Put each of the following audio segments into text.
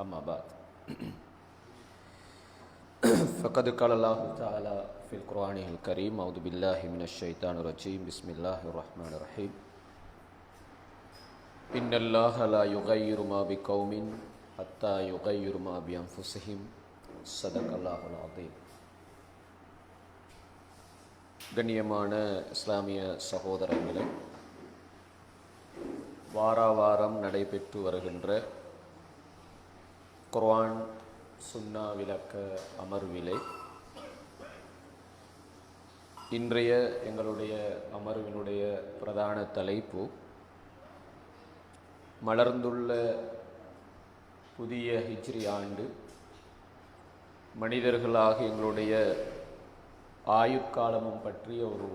أما بعد فقد قال الله تعالى في القرآن الكريم أعوذ بالله من الشيطان الرجيم بسم الله الرحمن الرحيم إن الله لا يغير ما بقوم حتى يغير ما بأنفسهم صدق الله العظيم கண்ணியமான இஸ்லாமிய சகோதரர்களே வாரா வாரம் நடைபெற்று வருகின்ற குர்ஆன் சுன்னா விளக்க அமர்விலை இன்றைய எங்களுடைய அமர்வினுடைய பிரதான தலைப்பு மலர்ந்துள்ள புதிய ஹிஜ்ரி ஆண்டு மனிதர்களாக எங்களுடைய ஆயுட்காலமும் பற்றிய ஒரு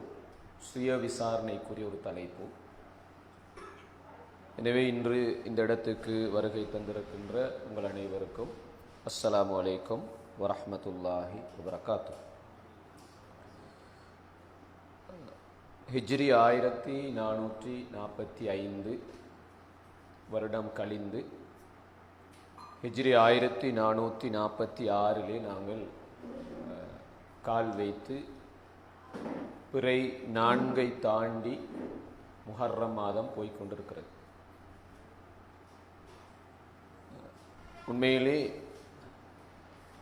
சுய விசாரணைக்குரிய ஒரு தலைப்பு. எனவே இன்று இந்த இடத்துக்கு வருகை தந்திருக்கின்ற உங்கள் அனைவருக்கும் அஸ்ஸலாமு அலைக்கும் வரமத்துல்லாஹி வபரகாத்து ஹிஜ்ரி ஆயிரத்தி நானூற்றி நாற்பத்தி ஐந்து வருடம் கழிந்து ஹிஜ்ரி ஆயிரத்தி நானூற்றி நாற்பத்தி ஆறிலே நாங்கள் கால் வைத்து பிறை நான்கை தாண்டி முஹர்ரம் மாதம் போய்க் உண்மையிலே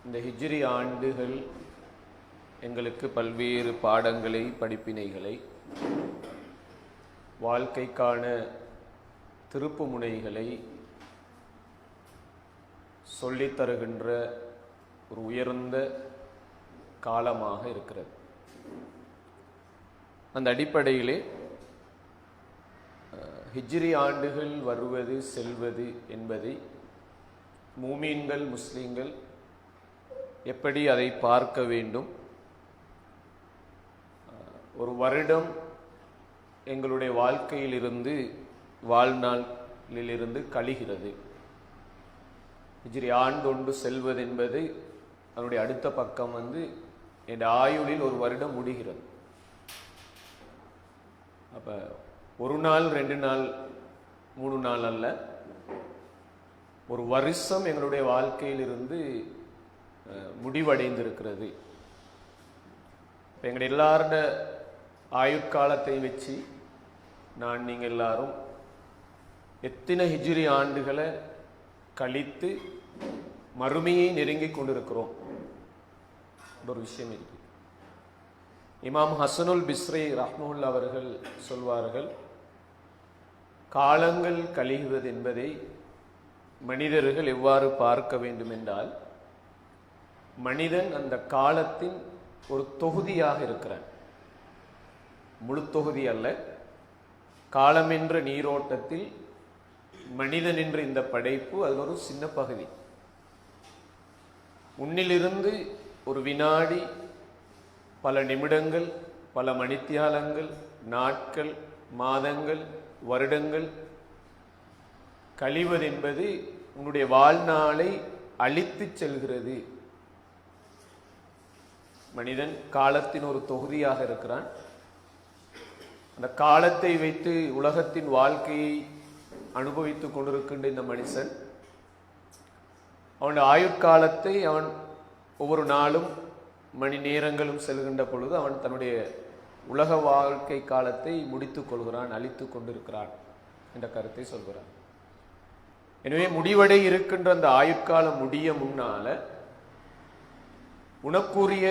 இந்த ஹிஜ்ரி ஆண்டுகள் எங்களுக்கு பல்வேறு பாடங்களை படிப்பினைகளை வாழ்க்கைக்கான திருப்பு முனைகளை சொல்லித் தருகின்ற ஒரு உயர்ந்த காலமாக இருக்கிறது. அந்த அடிப்படையிலே ஹிஜ்ரி ஆண்டுகள் வருவது செல்வது என்பதை மூமீன்கள் முஸ்லீம்கள் எப்படி அதை பார்க்க வேண்டும்? ஒரு வருடம் எங்களுடைய வாழ்க்கையிலிருந்து வாழ்நாளிலிருந்து கழிகிறது. இஜிரி ஆண்டொண்டு செல்வது என்பது அதனுடைய அடுத்த பக்கம் வந்து என் ஆயுளில் ஒரு வருடம் முடிகிறது. அப்போ ஒரு நாள் ரெண்டு நாள் மூணு நாள் அல்ல. ஒரு வருஷம் எங்களுடைய வாழ்க்கையிலிருந்து முடிவடைந்திருக்கிறது. இப்போ எங்கள் எல்லாரோட ஆயுட்காலத்தை வச்சு நான் நீங்கள் எல்லாரும் எத்தனை ஹிஜ்ரி ஆண்டுகளை கழித்து மறுமையை நெருங்கி கொண்டிருக்கிறோம்? ஒரு விஷயம் இருக்கு. இமாம் ஹசனுல் பிஸ்ரி ரஹ்முல் அவர்கள் சொல்வார்கள் காலங்கள் கழிவது என்பதை மனிதர்கள் எவ்வாறு பார்க்க வேண்டும் என்றால் மனிதன் அந்த காலத்தின் ஒரு தொகுதியாக இருக்கிறான். முழு தொகுதி அல்ல. காலம் என்ற நீரோட்டத்தில் மனிதன் என்ற இந்த படைப்பு அதில் ஒரு சின்ன பகுதி. உன்னிலிருந்து ஒரு வினாடி பல நிமிடங்கள் பல மணித்தியாலங்கள் நாட்கள் மாதங்கள் வருடங்கள் கழிவது என்பது உன்னுடைய வாழ்நாளை அழித்துச் செல்கிறது. மனிதன் காலத்தின் ஒரு தொகுதியாக இருக்கிறான். அந்த காலத்தை வைத்து உலகத்தின் வாழ்க்கையை அனுபவித்துக் கொண்டிருக்கின்ற இந்த மனுஷன் அவனுடைய ஆயுட்காலத்தை அவன் ஒவ்வொரு நாளும் மணி நேரங்களும் செல்கின்ற பொழுது அவன் தன்னுடைய உலக வாழ்க்கை காலத்தை முடித்துக் கொள்கிறான் அழித்து கொண்டிருக்கிறான் என்ற கருத்தை சொல்கிறான். எனவே முடிவடை இருக்கின்ற அந்த ஆயுட்காலம் முடிய முன்னால உனக்குரிய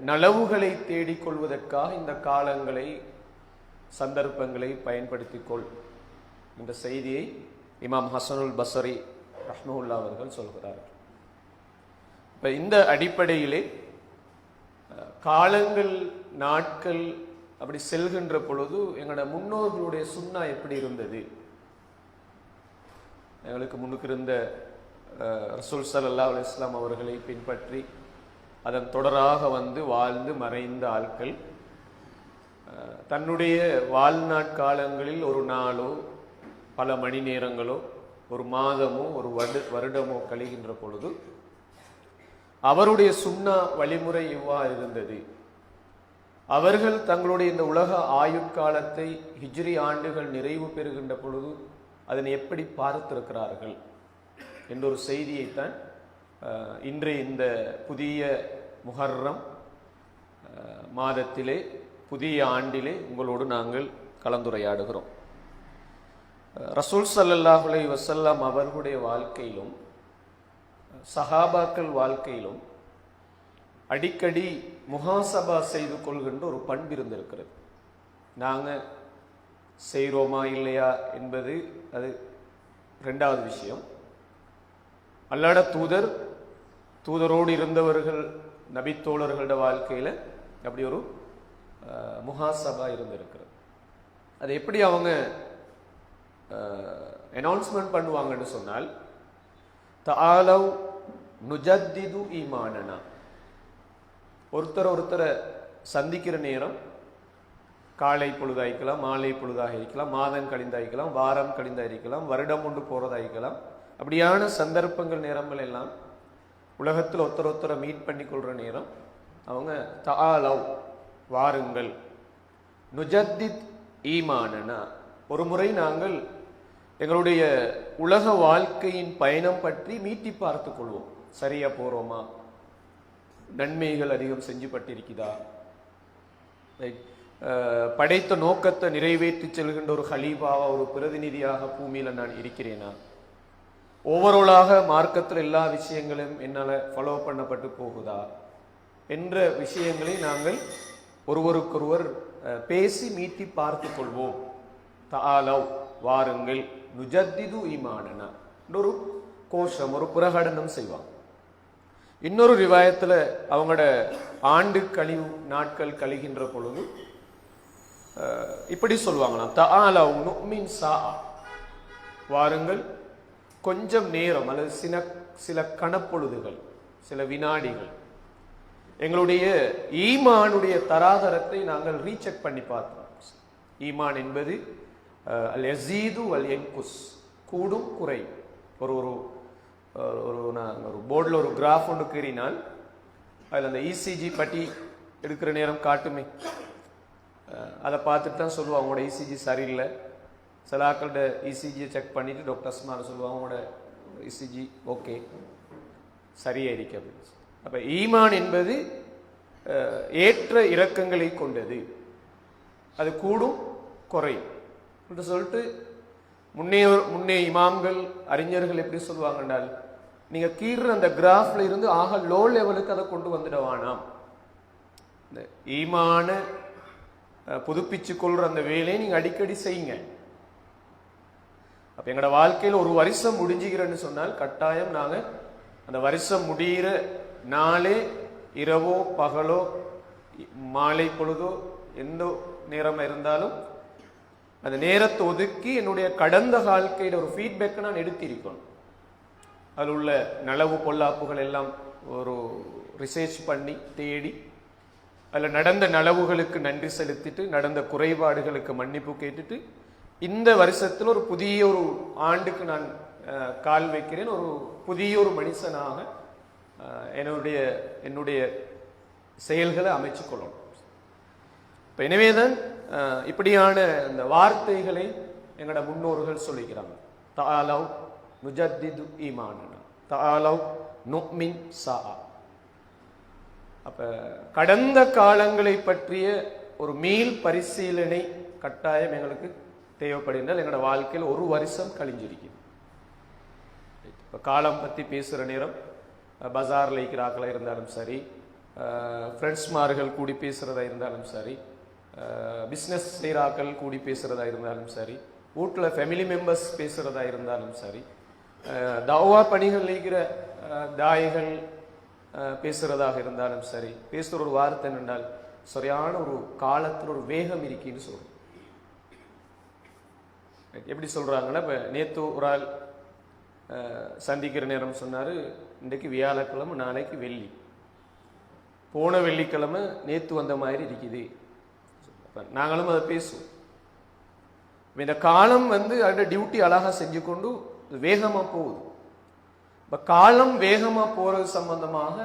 நலவுகளை தேடிக்கொள்வதற்காக இந்த காலங்களை சந்தர்ப்பங்களை பயன்படுத்திக்கொள் என்ற செய்தியை இமாம் ஹசனுல் பசரி ரஹ்மவுல்லா அவர்கள் சொல்கிறார்கள் இப்போ இந்த அடிப்படையிலே காலங்கள் நாட்கள் அப்படி செல்கின்ற பொழுது எங்களோட முன்னோர்களுடைய சுண்ணா எப்படி இருந்தது? எங்களுக்கு முன்னுக்கு இருந்த ரசூல் சல்லா அலி இஸ்லாம் அவர்களை பின்பற்றி அதன் தொடராக வந்து வாழ்ந்து மறைந்த ஆட்கள் தன்னுடைய வாழ்நாட்காலங்களில் ஒரு நாளோ பல மணி நேரங்களோ ஒரு மாதமோ ஒரு வடு வருடமோ கழிகின்ற பொழுது அவருடைய சுண்ணா வழிமுறை இவ்வாறு இருந்தது? அவர்கள் தங்களுடைய இந்த உலக ஆயுட்காலத்தை ஹிஜ்ரி ஆண்டுகள் நிறைவு பெறுகின்ற பொழுது அதனை எப்படி பார்த்திருக்கிறார்கள் என்ற ஒரு செய்தியைத்தான் அஹ், இன்றைய இந்த புதிய முகர்ரம் மாதத்திலே புதிய ஆண்டிலே உங்களோடு நாங்கள் கலந்துரையாடுகிறோம். ரசூல் சல்லல்லாஹுலை வசல்லாம் அவர்களுடைய வாழ்க்கையிலும் சஹாபாக்கள் வாழ்க்கையிலும் அடிக்கடி முகாசபா செய்து கொள்கின்ற ஒரு பண்பு இருந்திருக்கிறது நாங்கள் செய்கிறோமா இல்லையா என்பது அது ரெண்டாவது விஷயம். அல்லாட தூதர் தூதரோடு இருந்தவர்கள் நபித்தோழர்களோட வாழ்க்கையில் அப்படி ஒரு முகாசபா இருந்திருக்கிறது. அது எப்படி அவங்க அனௌன்ஸ்மெண்ட் பண்ணுவாங்கன்னு சொன்னால் தாலவ் நுஜத்திது ஈமானனா. ஒருத்தர் ஒருத்தரை சந்திக்கிற நேரம் காலை பொழுதாயிக்கலாம் மாலை பொழுதாக இருக்கலாம் மாதம் கழிந்தாயிக்கலாம் வாரம் கழிந்தாயிருக்கலாம் வருடம் கொண்டு போறதாய்க்கலாம் அப்படியான சந்தர்ப்பங்கள் நேரங்கள் எல்லாம் உலகத்தில் ஒருத்தர் ஒருத்தரை மீட் பண்ணி கொள்கிற நேரம். அவங்க தாலவ் வாருங்கள். நுஜத்தித் ஈமானனா ஒரு முறை நாங்கள் எங்களுடைய உலக வாழ்க்கையின் பயணம் பற்றி மீட்டி பார்த்து கொள்வோம். சரியாக போகிறோமா நன்மைகள் அதிகம் செஞ்சு பட்டிருக்குதா ரைட் படைத்த நோக்கத்தை நிறைவேற்றி செல்கின்ற ஒரு ஹலீபாவா ஒரு பிரதிநிதியாக பூமியில் நான் இருக்கிறேனா? ஓவராலாக மார்க்கத்தில் எல்லா விஷயங்களும் என்னால் ஃபாலோ பண்ணப்பட்டு போகுதா? என்ற விஷயங்களை நாங்கள் ஒருவருக்கொருவர் பேசி மீட்டி பார்த்து கொள்வோம். தாலவ் வாருங்கள். நுஜத்திது ஈமானனா. ஒரு கோஷம் ஒரு பிரகடனம் செய்வாங்க. இன்னொரு ரிவாயத்தில் அவங்களோட ஆண்டு கழிவு நாட்கள் கழிகின்ற பொழுது இப்படி சொல்லுவாங்களாம். தஆலவ் நுமின் சா வாருங்கள் கொஞ்சம் நேரம் அல்லது சில சில கணப்பொழுதுகள் சில வினாடிகள். எங்களுடைய ஈமானுடைய தராதரத்தை நாங்கள் ரீசெக் பண்ணி பார்த்தோம். ஈமான் என்பது அல் எசீது அல் என்குஸ் கூடும் குறை ஒரு ஒரு ஒரு நான் ஒரு போர்டில் ஒரு கிராஃப் ஒன்று கீறினால் அதில் அந்த இசிஜி பட்டி எடுக்கிற நேரம் காட்டுமே. அதை பார்த்துட்டு தான் சொல்லுவாங்க உங்களோட இசிஜி சரியில்லை. சில ஆக்கள்கிட்ட இசிஜியை செக் பண்ணிவிட்டு டாக்டர்ஸ் மாதிரி சொல்லுவாங்க உங்களோட இசிஜி ஓகே சரியாயிருக்கு அப்படின்னு சொல்லி. ஈமான் என்பது ஏற்ற இறக்கங்களை கொண்டது. அது கூடும் குறையும். என்று சொல்லிட்டு முன்னே முன்னே இமாம்கள் அறிஞர்கள் எப்படி சொல்லுவாங்கன்றால் நீங்கள் கீறுற அந்த கிராஃப்ல இருந்து ஆக லோ லெவலுக்கு அதை கொண்டு வந்துட இந்த ஈமான புதுப்பிச்சு கொள்ற அந்த வேலையை நீங்க அடிக்கடி செய்யுங்க. அப்ப எங்களோட வாழ்க்கையில் ஒரு வருஷம் முடிஞ்சுகிறேன்னு சொன்னால் கட்டாயம் நாங்க அந்த வருஷம் முடிகிற நாளே இரவோ பகலோ மாலை பொழுதோ எந்த நேரம் இருந்தாலும் அந்த நேரத்தை ஒதுக்கி என்னுடைய கடந்த வாழ்க்கையில ஒரு ஃபீட்பேக்கை நான் எடுத்திருக்கணும். அதில் உள்ள நலவு பொல்லாப்புகள் எல்லாம் ஒரு ரிசர்ச் பண்ணி தேடி அதில் நடந்த நலவுகளுக்கு நன்றி செலுத்திட்டு நடந்த குறைபாடுகளுக்கு மன்னிப்பு கேட்டுட்டு இந்த வருஷத்தில் ஒரு புதிய ஒரு ஆண்டுக்கு நான் கால் வைக்கிறேன். ஒரு புதிய ஒரு மனுஷனாக என்னுடைய என்னுடைய செயல்களை அமைச்சு கொள்ளணும் இப்போ எனவே தான் இப்படியான இந்த வார்த்தைகளை எங்களோட முன்னோர்கள் சொல்லிக்கிறாங்க. தாலவ் நுஜத்திது ஈமானனா. தாலவ் நுக்மின் சா அப்போ கடந்த காலங்களை பற்றிய ஒரு மீள் பரிசீலனை கட்டாயம் எங்களுக்கு தேவைப்படுகின்றால் எங்களோட வாழ்க்கையில் ஒரு வருஷம் கழிஞ்சிருக்குது இப்போ காலம் பற்றி பேசுகிற நேரம் பஜாரில் பஜார்ல இருந்தாலும் சரி ஃப்ரெண்ட்ஸ்மார்கள் கூடி பேசுகிறதா இருந்தாலும் சரி பிஸ்னஸ் செய்கிறாக்கள் கூடி பேசுகிறதா இருந்தாலும் சரி வீட்டில் ஃபேமிலி மெம்பர்ஸ் பேசுகிறதா இருந்தாலும் சரி தவா பணிகள் இருக்கிற தாய்கள் பேசுகிறதாக இருந்தாலும் சரி பேசுகிற ஒரு வார்த்தை என்னென்றால் சரியான ஒரு காலத்தில் ஒரு வேகம் இருக்கின்னு சொல்கிறோம் எப்படி சொல்றாங்கன்னா இப்போ நேற்று ஒரு ஆள் சந்திக்கிற நேரம் சொன்னார் இன்றைக்கு வியாழக்கிழமை நாளைக்கு வெள்ளி. போன வெள்ளிக்கிழமை நேற்று வந்த மாதிரி இருக்குது. நாங்களும் அதை பேசுவோம். இந்த காலம் வந்து அதோட டியூட்டி அழகா செஞ்சு கொண்டு வேகமா போகுது. இப்போ காலம் வேகமாக போகிறது சம்பந்தமாக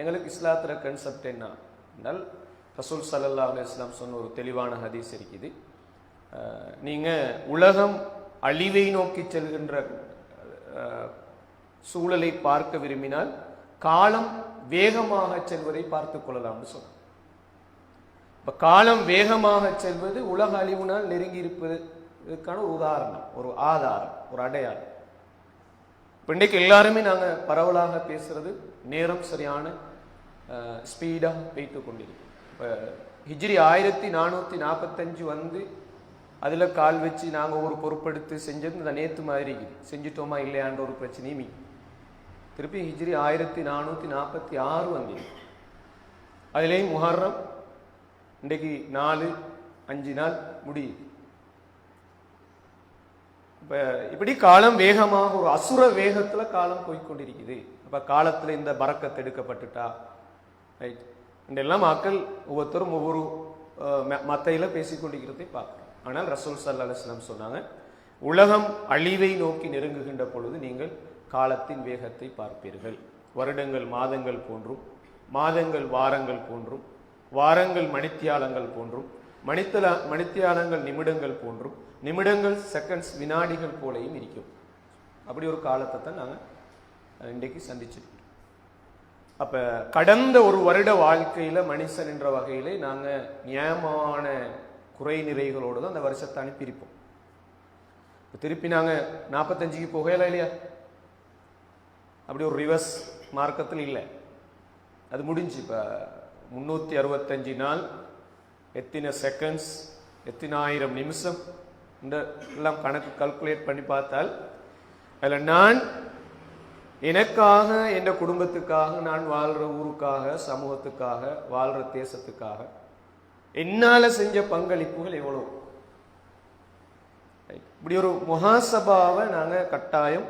எங்களுக்கு இஸ்லாத்துல கன்செப்ட் என்ன என்றால் ரசூல் சல்லல்லா அலி இஸ்லாம் சொன்ன ஒரு தெளிவான ஹதீஸ் இருக்குது. நீங்கள் உலகம் அழிவை நோக்கி செல்கின்ற சூழலை பார்க்க விரும்பினால் காலம் வேகமாக செல்வதை பார்த்து கொள்ளலாம்னு சொன்னார் இப்போ காலம் வேகமாக செல்வது உலக அழிவுனால் நெருங்கி இருப்பதற்கான ஒரு உதாரணம் ஒரு ஆதாரம் ஒரு அடையாளம். இன்றைக்கு எல்லாருமே நாங்கள் பரவலாக பேசுகிறது நேரம் சரியான ஸ்பீடாக போய்த்து கொண்டிருக்கோம். இப்போ ஹிஜ்ரி ஆயிரத்தி நானூற்றி நாற்பத்தஞ்சு வந்து அதில் கால் வச்சு நாங்கள் ஒரு பொறுப்பெடுத்து செஞ்சது. இந்த நேற்று மாதிரி செஞ்சுட்டோமா செஞ்சிட்டோமா இல்லையான்ற ஒரு பிரச்சனையும் திருப்பி ஹிஜ்ரி ஆயிரத்தி நானூற்றி நாற்பத்தி ஆறு வந்து அதுலேயும் முஹர்ரம் இன்றைக்கு நாலு அஞ்சு நாள் முடியுது. இப்போ இப்படி காலம் வேகமாக ஒரு அசுர வேகத்தில் காலம் போய்க்கொண்டிருக்குது. அப்போ காலத்தில் இந்த பறக்கத்தை எடுக்கப்பட்டுட்டா? ரைட் எல்லாம் மக்கள் ஒவ்வொருத்தரும் ஒவ்வொரு மத்தையில் ம- பேசிக்கொண்டிருக்கிறதை பார்க்கிறோம். ஆனால் ரசூல் சல்லா அலுவலம் சொன்னாங்க உலகம் அழிவை நோக்கி நெருங்குகின்ற பொழுது நீங்கள் காலத்தின் வேகத்தை பார்ப்பீர்கள். வருடங்கள் மாதங்கள் போன்றும் மாதங்கள் வாரங்கள் போன்றும் வாரங்கள் மணித்தியாலங்கள் போன்றும் மணித்தல மணித்தியாலங்கள் நிமிடங்கள் போன்றும் நிமிடங்கள் செகண்ட்ஸ் வினாடிகள் போலையும் இருக்கும். அப்படி ஒரு காலத்தை தான் நாங்கள் இன்றைக்கு சந்திச்சிருக்கோம். அப்போ கடந்த ஒரு வருட வாழ்க்கையில் மனுஷன் என்ற வகையிலே நாங்கள் நியாயமான குறை நிறைகளோடு தான் அந்த வருஷத்தை அனுப்பியிருப்போம். இப்போ திருப்பி நாங்கள் நாற்பத்தஞ்சுக்கு போகலாம் இல்லையா? அப்படி ஒரு ரிவர்ஸ் மார்க்கத்தில் இல்லை. அது முடிஞ்சு இப்போ முந்நூற்றி அறுபத்தஞ்சு நாள் எத்தனை செகண்ட்ஸ் எத்தனாயிரம் நிமிஷம்? இந்த எல்லாம் கணக்கு கல்குலேட் பண்ணி பார்த்தால் அதில் நான் எனக்காக என் குடும்பத்துக்காக நான் வாழ்கிற ஊருக்காக சமூகத்துக்காக வாழ்கிற தேசத்துக்காக என்னால் செஞ்ச பங்களிப்புகள் எவ்வளோ? இப்படி ஒரு மகாசபாவை நாங்கள் கட்டாயம்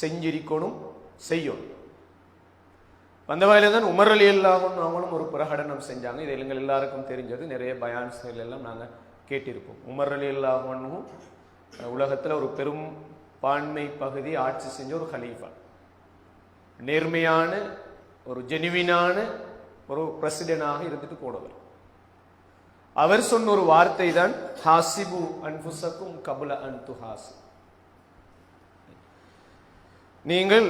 செஞ்சிருக்கணும் செய்யணும். வந்த வகையில தான் உமர் அலி அல்லாஹும் அவங்களும் ஒரு பிரகடனம் செஞ்சாங்க. இது எங்கள் எல்லாருக்கும் தெரிஞ்சது. நிறைய பயான்ஸ்கள் எல்லாம் நாங்கள் கேட்டிருப்போம் உமர் அலி அல்லாஹனும் உலகத்தில் ஒரு பெரும் பான்மை பகுதி ஆட்சி செஞ்ச ஒரு ஹலீஃபா நேர்மையான ஒரு ஜெனுவினான ஒரு பிரசிடென்டாக இருந்துட்டு போனவர். அவர் சொன்ன ஒரு வார்த்தை தான் ஹாசிபு அன்புசக்கும் கபுல அன் துஹாசி. நீங்கள்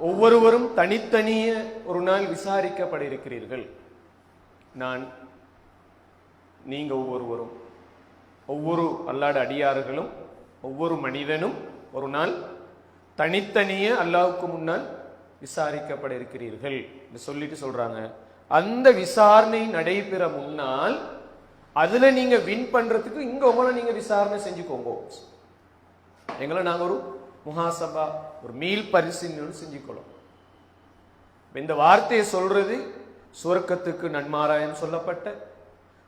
ஒவ்வொருவரும் தனித்தனியே ஒரு நாள் விசாரிக்கப்பட இருக்கிறீர்கள் நான் நீங்க ஒவ்வொருவரும் ஒவ்வொரு அல்லாட அடியார்களும் ஒவ்வொரு மனிதனும் ஒரு நாள் தனித்தனிய அல்லாவுக்கு முன்னால் விசாரிக்கப்பட இருக்கிறீர்கள் என்று சொல்லிட்டு சொல்றாங்க. அந்த விசாரணை நடைபெற முன்னால் அதுல நீங்க வின் பண்றதுக்கு இங்க உங்களை நீங்க விசாரணை செஞ்சுக்கோங்க. எங்களை நாங்க ஒரு முகாசபா ஒரு மீள் பரிசீலனை செஞ்சுக்கொள்ளும். இந்த வார்த்தையை சொல்றது சுவர்க்கத்துக்கு நன்மாராயம் சொல்லப்பட்ட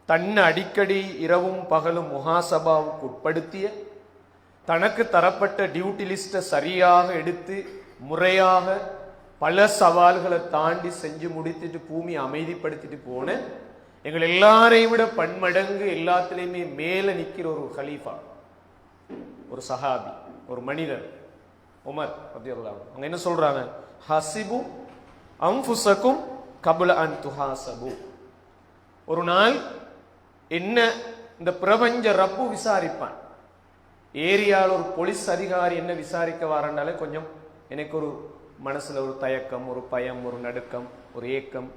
தன்னை அடிக்கடி இரவும் பகலும் முகாசபாவுக்கு உட்படுத்திய தனக்கு தரப்பட்ட டியூட்டி லிஸ்ட்டை சரியாக எடுத்து முறையாக பல சவால்களை தாண்டி செஞ்சு முடித்துட்டு பூமி அமைதிப்படுத்திட்டு போன எங்கள் எல்லாரையும் விட பன்மடங்கு எல்லாத்துலேயுமே மேலே நிற்கிற ஒரு கலீஃபா ஒரு சஹாபி ஒரு மனிதர். உமர் ரலியல்லாஹு அவங்க என்ன சொல்றாங்க? ஹசிபு அம்புசக்கும் கபுல அன் துஹாசபு ஒரு நாள் என்ன இந்த பிரபஞ்ச ரப்பு விசாரிப்பான். ஏரியாவில் ஒரு போலீஸ் அதிகாரி என்ன விசாரிக்க வாரண்டாலே கொஞ்சம் எனக்கு ஒரு மனசுல ஒரு தயக்கம் ஒரு பயம் ஒரு நடுக்கம் ஒரு ஏக்கம்.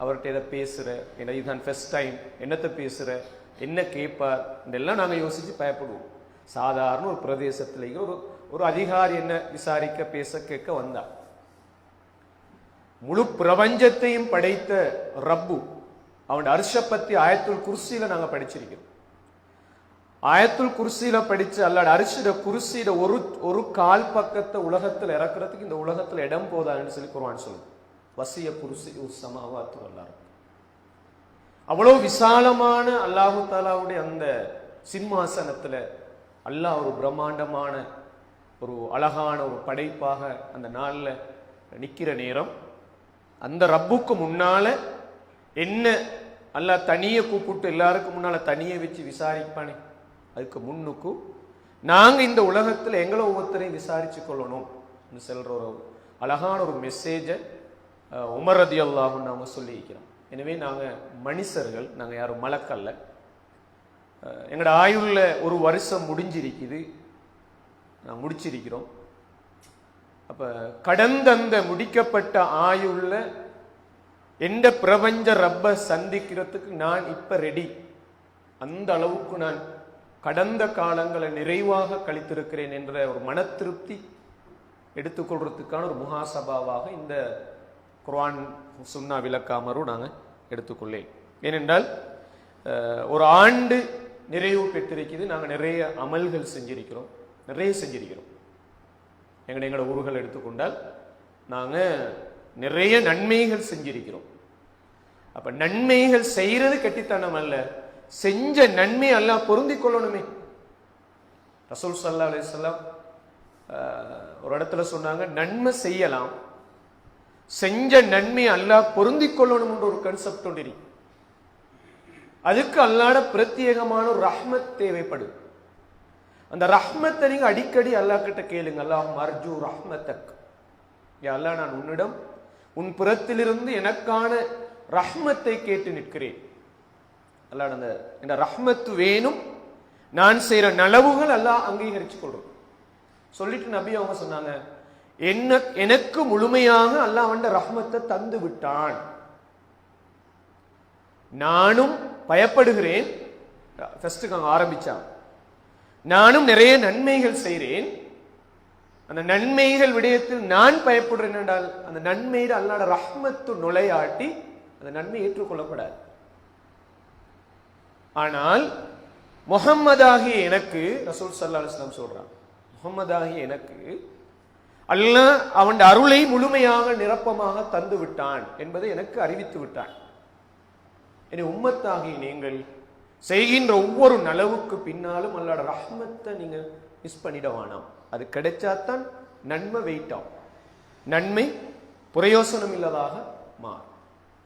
அவர்கிட்ட எதை பேசுற? என்ன இதுதான் ஃபர்ஸ்ட் டைம் என்னத்தை பேசுற? என்ன கேட்பார் இதெல்லாம் நாங்கள் யோசிச்சு பயப்படுவோம். சாதாரண ஒரு பிரதேசத்திலேயே ஒரு ஒரு அதிகாரி என்ன விசாரிக்க பேச கேட்க வந்தார் முழு பிரபஞ்சத்தையும் படைத்த ரப்பு அவன் அர்ஷ பத்தி ஆயத்துல் குர்சியில நாங்க படிச்சிருக்கிறோம். ஆயத்துல் குர்சியில படிச்சு அல்லாட அரிசிட குர்சியிட ஒரு ஒரு கால் பக்கத்தை உலகத்துல இறக்குறதுக்கு இந்த உலகத்துல இடம் போதான்னு சொல்லி குருவான் சொல்லு வசிய குர்சி சமாவாத்து வல்லாரு. அவ்வளவு விசாலமான அல்லாஹு தாலாவுடைய அந்த சிம்மாசனத்துல அல்லாஹ் ஒரு பிரம்மாண்டமான ஒரு அழகான ஒரு படைப்பாக அந்த நாளில் நிற்கிற நேரம். அந்த ரப்புக்கு முன்னால் என்ன அல்ல தனியை கூப்பிட்டு எல்லாருக்கும் முன்னால் தனியை வச்சு விசாரிப்பானே? அதுக்கு முன்னுக்கும் நாங்கள் இந்த உலகத்தில் எங்களை ஒவ்வொருத்தரையும் விசாரிச்சு கொள்ளணும் செல்ற ஒரு அழகான ஒரு மெசேஜை உமர் ரதி அல்லாஹுன்னு சொல்லியிருக்கிறோம். எனவே நாங்கள் மனுஷர்கள் நாங்கள் யாரும் மலக்கல்ல. எங்களோட ஆயுளில் ஒரு வருஷம் முடிஞ்சிருக்குது. நான் முடிச்சிருக்கிறோம். அப்போ கடந்த அந்த முடிக்கப்பட்ட ஆயுள்ள எந்த பிரபஞ்ச ரப்ப சந்திக்கிறதுக்கு நான் இப்போ ரெடி அந்த அளவுக்கு நான் கடந்த காலங்களை நிறைவாக கழித்திருக்கிறேன் என்ற ஒரு மன திருப்தி எடுத்துக்கொள்றதுக்கான ஒரு முகாசபாவாக இந்த குர்ஆன் சுன்னா விளக்காமரும் நாங்கள் எடுத்துக்கொள்ளேன். ஏனென்றால் ஒரு ஆண்டு நிறைவு பெற்றிருக்குது நாங்கள் நிறைய அமல்கள் செஞ்சிருக்கிறோம். நிறைய செஞ்சிருக்கிறோம். எங்களை எங்களோட ஊர்கள் எடுத்துக்கொண்டால் நாங்கள் நிறைய நன்மைகள் செஞ்சிருக்கிறோம். அப்போ நன்மைகள் செய்கிறது கெட்டித்தனம் அல்ல. செஞ்ச நன்மை அல்லாஹ் பொருந்தி கொள்ளணுமே. ரசூல் சல்லா அலிஸ்லாம் ஒரு இடத்துல சொன்னாங்க நன்மை செய்யலாம். செஞ்ச நன்மை அல்லாஹ் பொருந்தி கொள்ளணும்ன்ற ஒரு கன்செப்ட் ஒன்று அதுக்கு அல்லாட பிரத்யேகமான ஒரு ரஹ்மத் தேவைப்படுது. அந்த ரஹ்மத்தை நீங்கள் அடிக்கடி அல்லாஹ் கிட்ட கேளுங்க. அல்லாஹ் மர்ஜு ரஹ்மத்தக். அல்லாஹ் நான் உன்னிடம் உன் புறத்திலிருந்து எனக்கான ரஹ்மத்தை கேட்டு நிற்கிறேன். அல்லாஹ் அந்த இந்த ரஹ்மத்து வேணும். நான் செய்கிற நலவுகள் அல்லாஹ் அங்கீகரிச்சு கொள்றோம் சொல்லிட்டு நபி அவங்க சொன்னாங்க என்ன எனக்கு முழுமையாக அல்லாஹ் ரஹ்மத்தை தந்து விட்டான். நானும் பயப்படுகிறேன். ஃபர்ஸ்ட் அவங்க ஆரம்பிச்சான் நானும் நிறைய நன்மைகள் செய்கிறேன் அந்த நன்மைகள் விடயத்தில் நான் பயப்படுறேன் என்றால் அந்த நன்மையில் அல்லாட ரஹ்மத்து நுழையாட்டி அந்த நன்மை ஏற்றுக்கொள்ளப்படாது ஆனால் முகம்மதாகிய எனக்கு ரசூல் சல்லா அலுவலாம் சொல்றான் முகம்மதாகிய எனக்கு அல்லாஹ் அவன் அருளை முழுமையாக நிரப்பமாக தந்து விட்டான் என்பதை எனக்கு அறிவித்து விட்டான். இனி உம்மத்தாகி நீங்கள் செய்கின்ற ஒவ்வொரு நலவுக்கு பின்னாலும் அல்லோட ரஹ்மத்தை நீங்கள் மிஸ் பண்ணிட வேணாம். அது கிடைச்சாதான் நன்மை வெயிட் ஆகும். நன்மை பிரயோசனம் இல்லாதாக மாறும்.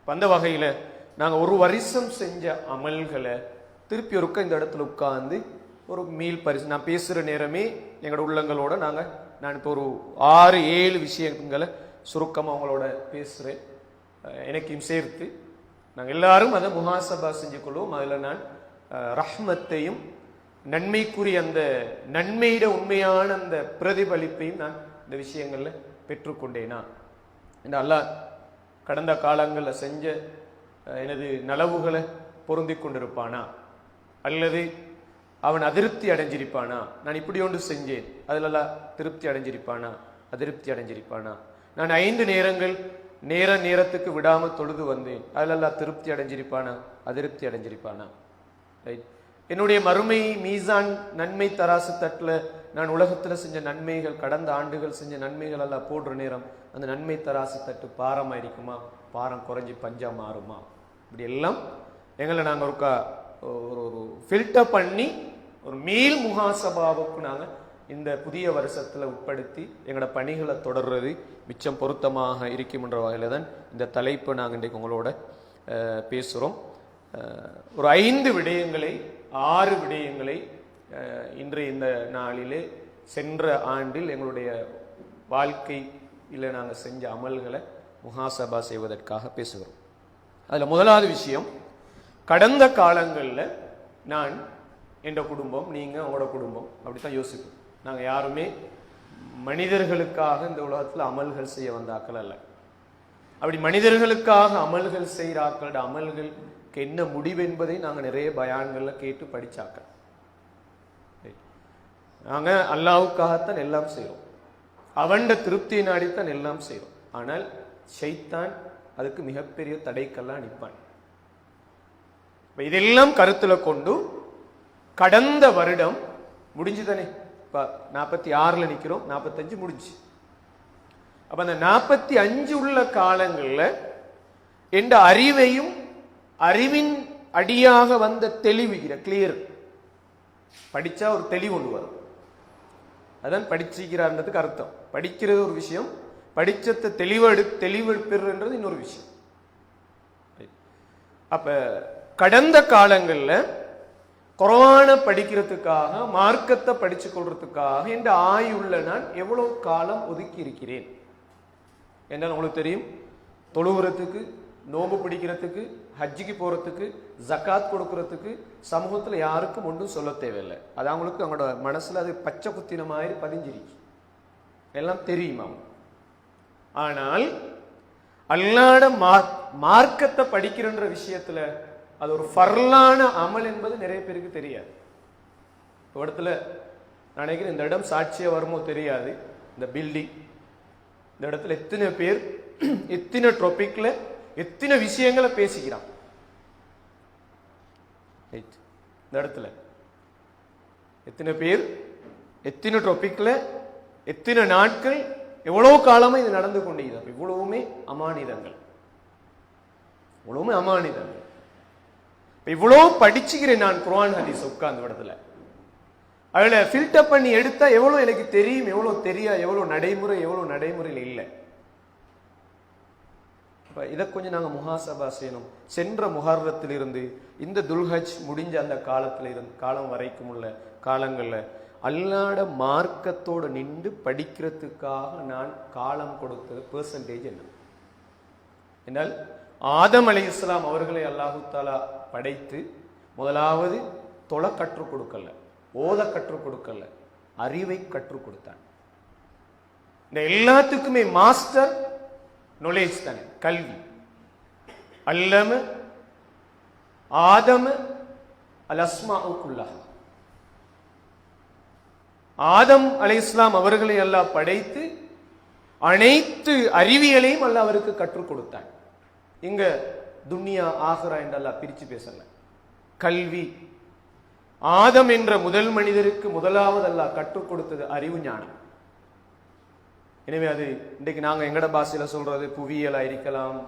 அந்த வகையில் நாங்கள் ஒரு வருஷம் செஞ்ச அமல்களை திருப்பி ஒருக்க இந்த இடத்துல உட்காந்து ஒரு மீல் பரிசு நான் பேசுகிற நேரமே எங்களோட உள்ளங்களோட நாங்கள் நான் இப்போ ஒரு ஆறு ஏழு விஷயங்களை சுருக்கமாக அவங்களோட பேசுகிறேன் எனக்கும் எனக்கையும் சேர்த்து நாங்கள் எல்லாரும் அதை முகாசபா செஞ்சு கொள்வோம். அதில் நான் ரஹ்மத்தையும் நன்மைக்குரிய அந்த நன்மையிட உண்மையான அந்த பிரதிபலிப்பையும் நான் இந்த விஷயங்களில் பெற்றுக்கொண்டேனா இந்த அல்லாஹ் கடந்த காலங்களில் செஞ்ச எனது நலவுகளை பொருந்தி கொண்டிருப்பானா? அல்லது அவன் அதிருப்தி அடைஞ்சிருப்பானா? நான் இப்படி ஒன்று செஞ்சேன் அதிலெல்லாம் திருப்தி அடைஞ்சிருப்பானா? அதிருப்தி அடைஞ்சிருப்பானா? நான் ஐந்து நேரங்கள் நேர நேரத்துக்கு விடாமல் தொழுது வந்தேன் அதிலெல்லாம் திருப்தி அடைஞ்சிருப்பானா? அதிருப்தி அடைஞ்சிருப்பானா? ரைட் என்னுடைய மறுமை மீசான் நன்மை தராசு தட்டில் நான் உலகத்தில் செஞ்ச நன்மைகள் கடந்த ஆண்டுகள் செஞ்ச நன்மைகள் எல்லாம் போடுற நேரம் அந்த நன்மை தராசு தட்டு பாரமா இருக்குமா பாரம் குறைஞ்சி பஞ்சாக மாறுமா? இப்படி எல்லாம் எங்களை நாங்கள் ஒரு ஒரு ஒரு ஃபில்டர் பண்ணி ஒரு மேல் முகாசபாவுக்கு நாங்கள் இந்த புதிய வருஷத்தில் உட்படுத்தி எங்களோட பணிகளை தொடர்றது மிச்சம் பொருத்தமாக இருக்கும்ன்ற வகையில் தான் இந்த தலைப்பு நாங்கள் இன்றைக்கு உங்களோட பேசுகிறோம் ஒரு ஐந்து விடயங்களை ஆறு விடயங்களை இன்று இன்றைய இந்த நாளிலே சென்ற ஆண்டில் எங்களுடைய வாழ்க்கையில் நாங்கள் செஞ்ச அமல்களை முகாசபா செய்வதற்காக பேசுகிறோம். அதில் முதலாவது விஷயம் கடந்த காலங்களில் நான் என்ற குடும்பம் நீங்கள் உங்களோட குடும்பம் அப்படி தான் யோசிப்போம். நாங்கள் யாருமே மனிதர்களுக்காக இந்த உலகத்தில் அமல்கள் செய்ய வந்த ஆக்கள் அல்ல. அப்படி மனிதர்களுக்காக அமல்கள் செய்கிற ஆக்களோட இதுக்கு என்ன முடிவு என்பதை நாங்கள் நிறைய பயான்களில் கேட்டு படித்தாக்க நாங்கள் அல்லாவுக்காகத்தான் எல்லாம் செய்கிறோம் அவண்ட திருப்தியை நாடித்தான் எல்லாம் செய்கிறோம் ஆனால் ஷைத்தான் அதுக்கு மிகப்பெரிய தடைக்கெல்லாம் நிற்பான். இதெல்லாம் கருத்துல கொண்டு கடந்த வருடம் முடிஞ்சுதானே? இப்போ நாற்பத்தி ஆறுல நிற்கிறோம் நாற்பத்தஞ்சு முடிஞ்சு. அப்ப அந்த நாற்பத்தி அஞ்சு உள்ள காலங்களில் எந்த அறிவையும் அறிவின் அடியாக வந்த தெளிவுகிற கிளியர் படிச்சா ஒரு தெளிவு ஒன்று வரும். அதான் படிச்சிக்கிறார்ன்றதுக்கு அர்த்தம். படிக்கிறது ஒரு விஷயம் படிச்சத்தை தெளிவெடு தெளிவெடுப்பிறன்றது இன்னொரு விஷயம். அப்ப கடந்த காலங்களில் குரான படிக்கிறதுக்காக மார்க்கத்தை படித்து கொள்றதுக்காக என்ற ஆயுள்ள நான் எவ்வளவு காலம் ஒதுக்கி இருக்கிறேன் என்ன உங்களுக்கு தெரியும் தொழுகிறதுக்கு நோம்பு பிடிக்கிறதுக்கு ஹஜ்ஜிக்கு போகிறதுக்கு ஜக்காத் கொடுக்கறதுக்கு சமூகத்தில் யாருக்கும் ஒன்றும் சொல்ல தேவையில்லை. அது அவங்களுக்கு அவங்களோட மனசில் அது பச்சை குத்தின மாதிரி பதிஞ்சிருக்கு எல்லாம் தெரியும் அவங்க. ஆனால் அல்லாட மா மார்க்கத்தை படிக்கிறன்ற விஷயத்துல அது ஒரு ஃபர்லான அமல் என்பது நிறைய பேருக்கு தெரியாது. ஒரு இடத்துல நினைக்கிறேன் இந்த இடம் சாட்சியாக வருமோ தெரியாது. இந்த பில்டிங் இந்த இடத்துல எத்தனை பேர் எத்தனை டாபிக்ல எத்தனை விஷயங்களை பேசிக்கிறான் இந்த இடத்துல. எத்தனை பேர் எத்தனை டாபிக்ல எத்தனை நாட்கள் எவ்வளவு காலமா இது நடந்து கொண்டிருக்கிறது? இவ்வளவுமே அமானிதங்கள். இவ்வளவுமே அமானிதங்கள். இப்ப இவ்வளவு படிச்சுக்கிறேன் நான் குரான் ஹதீஸ் உட்கார்ந்த இடத்துல. அதில் ஃபில்டர் பண்ணி எடுத்தால் எவ்வளோ எனக்கு தெரியும் எவ்வளோ தெரியா எவ்வளோ நடைமுறை எவ்வளோ நடைமுறையில் இல்லை. இப்போ இதை கொஞ்சம் நாங்க முகாசபா செய்யணும். சென்ற முஹர்ரத்திலிருந்து இந்த துல்ஹஜ் முடிஞ்ச அந்த காலத்துல இருந்து காலம் வரைக்கும் உள்ள காலங்கள்ல அல்லாட மார்க்கத்தோட நின்று படிக்கிறதுக்காக நான் காலம் கொடுத்தது பெர்சன்டேஜ் என்ன? என்னால் ஆதம் அலி இஸ்லாம் அவர்களை அல்லாஹு தாலா படைத்து முதலாவது தொலை கற்றுக் கொடுக்கல ஓத கற்றுக் கொடுக்கல அறிவை கற்றுக் கொடுத்தான். இந்த எல்லாத்துக்குமே மாஸ்டர் நொலேஜ் தானே? கல்வி. அல்லமு ஆதமு அல் அஸ்மாவுக்குல்லா ஆதம் அலை இஸ்லாம் அவர்களை எல்லாம் படைத்து அனைத்து அறிவியலையும் அல்ல அவருக்கு கற்றுக் கொடுத்தான். இங்க துன்யா ஆகுரா என்றெல்லாம் அல்லாஹ் பிரிச்சு பேசல. கல்வி. ஆதம் என்ற முதல் மனிதருக்கு முதலாவது அல்லாஹ் கற்றுக் கொடுத்தது அறிவு ஞானம். எனவே அது இன்றைக்கு நாங்கள் எங்கட பாஷையில் சொல்கிறது புவியியலாக இருக்கலாம்